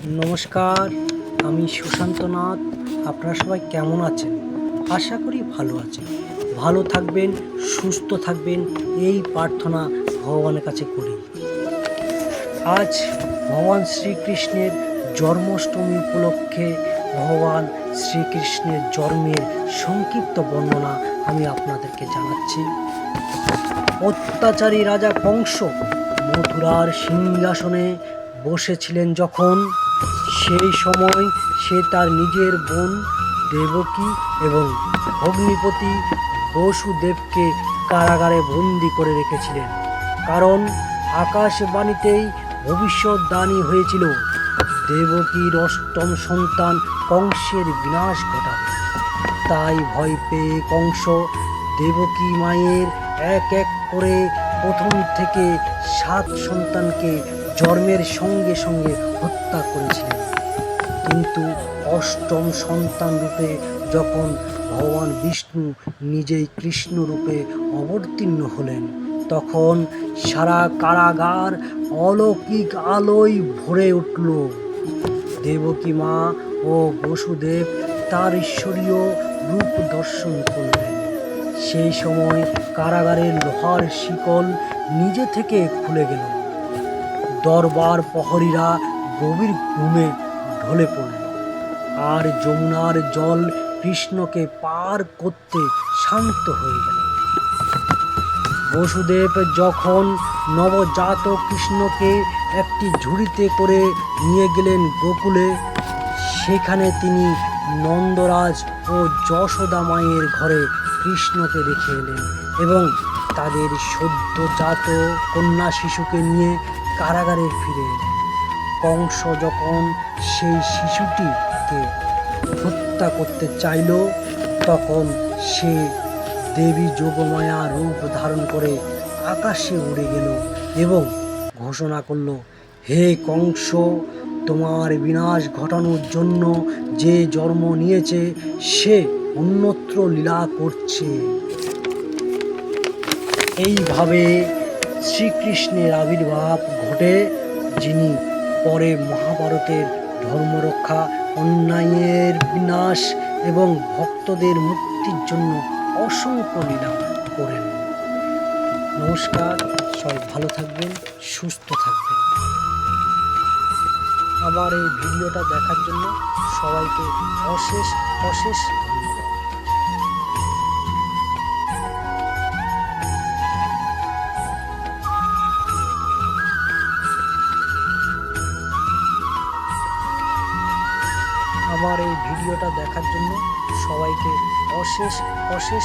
নমস্কার, আমি সুশান্ত নাথ আপনারা সবাই কেমন আছেন? আশা করি ভালো আছেন। ভালো থাকবেন, সুস্থ থাকবেন, এই প্রার্থনা ভগবানের কাছে করি। আজ ভগবান শ্রীকৃষ্ণের জন্মাষ্টমী উপলক্ষে ভগবান শ্রীকৃষ্ণের জন্মের সংক্ষিপ্ত বর্ণনা আমি আপনাদেরকে জানাচ্ছি। অত্যাচারী রাজা কংস মথুরার সিংহাসনে বসেছিলেন যখন সেই সময় সে তার নিজের বোন দেবকী এবং ভগ্নিপতি বসুদেবকে কারাগারে বন্দি করে রেখেছিলেন। কারণ আকাশবাণীতেই ভবিষ্যৎবাণী হয়েছিল দেবকীর অষ্টম সন্তান কংসের বিনাশ ঘটাবে তাই ভয় পেয়ে কংস দেবকী মায়ের এক এক করে প্রথম থেকে সাত সন্তানকে জন্মের সঙ্গে সঙ্গে হত্যা করেছিলেন। কিন্তু অষ্টম সন্তান রূপে যখন ভগবান বিষ্ণু নিজেই কৃষ্ণ রূপে অবতীর্ণ হলেন, তখন সারা কারাগার অলৌকিক আলোয় ভরে উঠল। দেবকী মা ও বসুদেব তার ঈশ্বরীয় রূপ দর্শন করলেন। সেই সময় কারাগারের লোহার শিকল নিজে থেকে খুলে গেল। দরবার প্রহরীরা গভীর ঘুমে ঢলে পড়ল। আর যমুনার জল কৃষ্ণকে পার করতে শান্ত হয়ে গেল। বসুদেব যখন নবজাত কৃষ্ণকে একটি ঝুড়িতে করে নিয়ে গেলেন গোকুলে, সেখানে তিনি নন্দরাজ ও যশোদা মায়ের ঘরে কৃষ্ণকে রেখে এলেন এবং তাদের সদ্যজাত কন্যা শিশুকে নিয়ে কারাগারে ফিরে কংস যখন সেই শিশুটিকে হত্যা করতে চাইল, তখন সে দেবী যোগমায়া রূপ ধারণ করে আকাশে উড়ে গেল এবং ঘোষণা করল, হে কংস, তোমার বিনাশ ঘটানোর জন্য যে জন্ম নিয়েছে, সে অন্যত্র লীলা করছে। এইভাবে শ্রীকৃষ্ণের আবির্ভাব ঘটে, যিনি পরে মহাভারতের ধর্মরক্ষা, অন্যায়ের বিনাশ এবং ভক্তদের মুক্তির জন্য অসংখ্য লীলা করেন। নমস্কার, সবাই ভালো থাকবেন, সুস্থ থাকবেন। আমার এই ভিডিওটা দেখার জন্য সবাইকে অশেষ অশেষ ধন্যবাদ। আমার এই ভিডিওটা দেখার জন্য সবাইকে অশেষ অশেষ